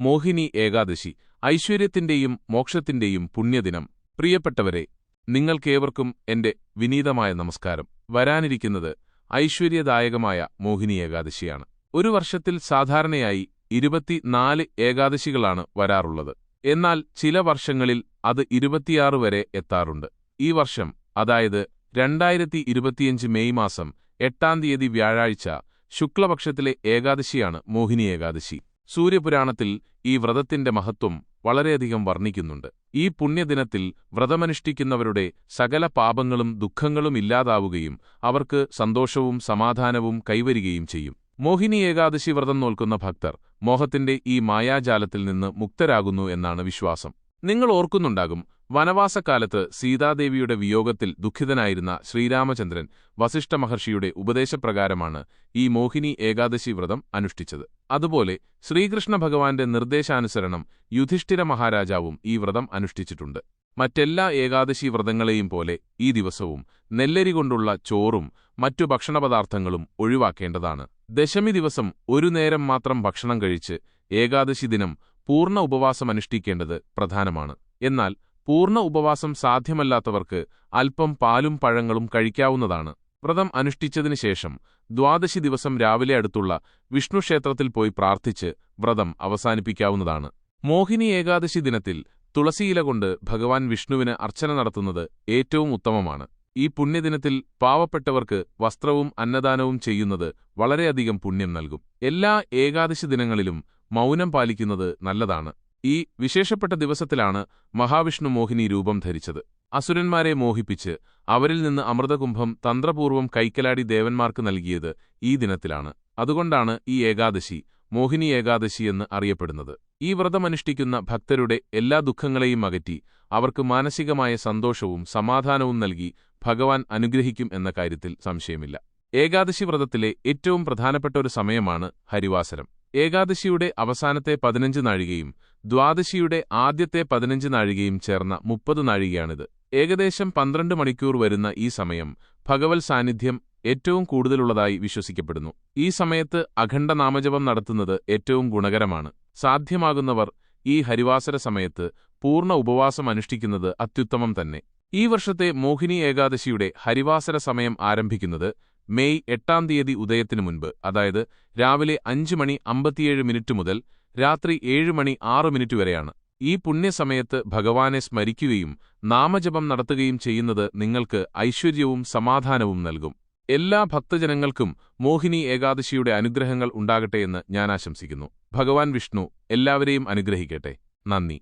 മോഹിനി ഏകാദശി ഐശ്വര്യത്തിന്റെയും മോക്ഷത്തിന്റെയും പുണ്യദിനം. പ്രിയപ്പെട്ടവരെ നിങ്ങൾക്കേവർക്കും എന്റെ വിനീതമായ നമസ്കാരം. വരാനിരിക്കുന്നത് ഐശ്വര്യദായകമായ മോഹിനി ഏകാദശിയാണ്. ഒരു വർഷത്തിൽ സാധാരണയായി ഇരുപത്തിനാല് ഏകാദശികളാണ് വരാറുള്ളത്. എന്നാൽ ചില വർഷങ്ങളിൽ അത് ഇരുപത്തിയാറ് വരെ എത്താറുണ്ട്. ഈ വർഷം അതായത് രണ്ടായിരത്തി ഇരുപത്തിയഞ്ച് മെയ് മാസം എട്ടാം തീയതി വ്യാഴാഴ്ച ശുക്ലപക്ഷത്തിലെ ഏകാദശിയാണ് മോഹിനി ഏകാദശി. സൂര്യപുരാണത്തിൽ ഈ വ്രതത്തിന്റെ മഹത്വം വളരെയധികം വർണിക്കുന്നുണ്ട്. ഈ പുണ്യദിനത്തിൽ വ്രതമനുഷ്ഠിക്കുന്നവരുടെ സകല പാപങ്ങളും ദുഃഖങ്ങളും ഇല്ലാതാവുകയും അവർക്ക് സന്തോഷവും സമാധാനവും കൈവരികയും ചെയ്യും. മോഹിനി ഏകാദശി വ്രതം നോൽക്കുന്ന ഭക്തർ മോഹത്തിന്റെ ഈ മായാജാലത്തിൽ നിന്ന് മുക്തരാകുന്നു എന്നാണ് വിശ്വാസം. നിങ്ങൾ ഓർക്കുന്നുണ്ടാകും വനവാസക്കാലത്ത് സീതാദേവിയുടെ വിയോഗത്തിൽ ദുഃഖിതനായിരുന്ന ശ്രീരാമചന്ദ്രൻ വസിഷ്ഠ മഹർഷിയുടെ ഉപദേശപ്രകാരമാണ് ഈ മോഹിനി ഏകാദശി വ്രതം അനുഷ്ഠിച്ചത്. അതുപോലെ ശ്രീകൃഷ്ണ ഭഗവാന്റെ നിർദ്ദേശാനുസരണം യുധിഷ്ഠിര മഹാരാജാവും ഈ വ്രതം അനുഷ്ഠിച്ചിട്ടുണ്ട്. മറ്റെല്ലാ ഏകാദശി വ്രതങ്ങളെയും പോലെ ഈ ദിവസവും നെല്ലരി കൊണ്ടുള്ള ചോറും മറ്റു ഭക്ഷണപദാർത്ഥങ്ങളും ഒഴിവാക്കേണ്ടതാണ്. ദശമി ദിവസം ഒരു നേരം മാത്രം ഭക്ഷണം കഴിച്ച് ഏകാദശി ദിനം പൂർണ ഉപവാസം അനുഷ്ഠിക്കേണ്ടത് പ്രധാനമാണ്. എന്നാൽ പൂർണ ഉപവാസം സാധ്യമല്ലാത്തവർക്ക് അല്പം പാലും പഴങ്ങളും കഴിക്കാവുന്നതാണ്. വ്രതം അനുഷ്ഠിച്ചതിനു ശേഷം ദ്വാദശി ദിവസം രാവിലെ അടുത്തുള്ള വിഷ്ണുക്ഷേത്രത്തിൽ പോയി പ്രാർത്ഥിച്ച് വ്രതം അവസാനിപ്പിക്കാവുന്നതാണ്. മോഹിനി ഏകാദശി ദിനത്തിൽ തുളസിയില കൊണ്ട് ഭഗവാൻ വിഷ്ണുവിന് അർച്ചന നടത്തുന്നത് ഏറ്റവും ഉത്തമമാണ്. ഈ പുണ്യദിനത്തിൽ പാവപ്പെട്ടവർക്ക് വസ്ത്രവും അന്നദാനവും ചെയ്യുന്നത് വളരെയധികം പുണ്യം നൽകും. എല്ലാ ഏകാദശി ദിനങ്ങളിലും മൗനം പാലിക്കുന്നത് നല്ലതാണ്. ഈ വിശേഷപ്പെട്ട ദിവസത്തിലാണ് മഹാവിഷ്ണു മോഹിനി രൂപം ധരിച്ചത്. അസുരന്മാരെ മോഹിപ്പിച്ച് അവരിൽ നിന്ന് അമൃതകുംഭം തന്ത്രപൂർവം കൈക്കലാടി ദേവന്മാർക്ക് നൽകിയത് ഈ ദിനത്തിലാണ്. അതുകൊണ്ടാണ് ഈ ഏകാദശി മോഹിനി ഏകാദശി എന്ന് അറിയപ്പെടുന്നത്. ഈ വ്രതമനുഷ്ഠിക്കുന്ന ഭക്തരുടെ എല്ലാ ദുഃഖങ്ങളെയും അകറ്റി അവർക്ക് മാനസികമായ സന്തോഷവും സമാധാനവും നൽകി ഭഗവാൻ അനുഗ്രഹിക്കും എന്ന കാര്യത്തിൽ സംശയമില്ല. ഏകാദശി വ്രതത്തിലെ ഏറ്റവും പ്രധാനപ്പെട്ട ഒരു സമയമാണ് ഹരിവാസരം ഏകാദശിയുടെ അവസാനത്തെ പതിനഞ്ച് നാഴികയും ദ്വാദശിയുടെ ആദ്യത്തെ പതിനഞ്ച് നാഴികയും ചേർന്ന മുപ്പത് നാഴികയാണിത്. ഏകദേശം പന്ത്രണ്ട് മണിക്കൂർ വരുന്ന ഈ സമയം ഭഗവത് സാന്നിധ്യം ഏറ്റവും കൂടുതലുള്ളതായി വിശ്വസിക്കപ്പെടുന്നു. ഈ സമയത്ത് അഖണ്ഡ നാമജപം നടത്തുന്നത് ഏറ്റവും ഗുണകരമാണ്. സാധ്യമാകുന്നവർ ഈ ഹരിവാസര സമയത്ത് പൂർണ ഉപവാസം അനുഷ്ഠിക്കുന്നത് അത്യുത്തമം തന്നെ. ഈ വർഷത്തെ മോഹിനി ഏകാദശിയുടെ ഹരിവാസര സമയം ആരംഭിക്കുന്നത് മെയ് എട്ടാം തീയതി ഉദയത്തിനു മുൻപ് അതായത് രാവിലെ അഞ്ച് മണി അമ്പത്തിയേഴ് മിനിറ്റ് മുതൽ രാത്രി ഏഴ് മണി ആറ് മിനിറ്റ് വരെയാണ്. ഈ പുണ്യസമയത്ത് ഭഗവാനെ സ്മരിക്കുകയും നാമജപം നടത്തുകയും ചെയ്യുന്നത് നിങ്ങൾക്ക് ഐശ്വര്യവും സമാധാനവും നൽകും. എല്ലാ ഭക്തജനങ്ങൾക്കും മോഹിനി ഏകാദശിയുടെ അനുഗ്രഹങ്ങൾ ഉണ്ടാകട്ടെയെന്ന് ഞാൻ ആശംസിക്കുന്നു. ഭഗവാൻ വിഷ്ണു എല്ലാവരെയും അനുഗ്രഹിക്കട്ടെ. നന്ദി.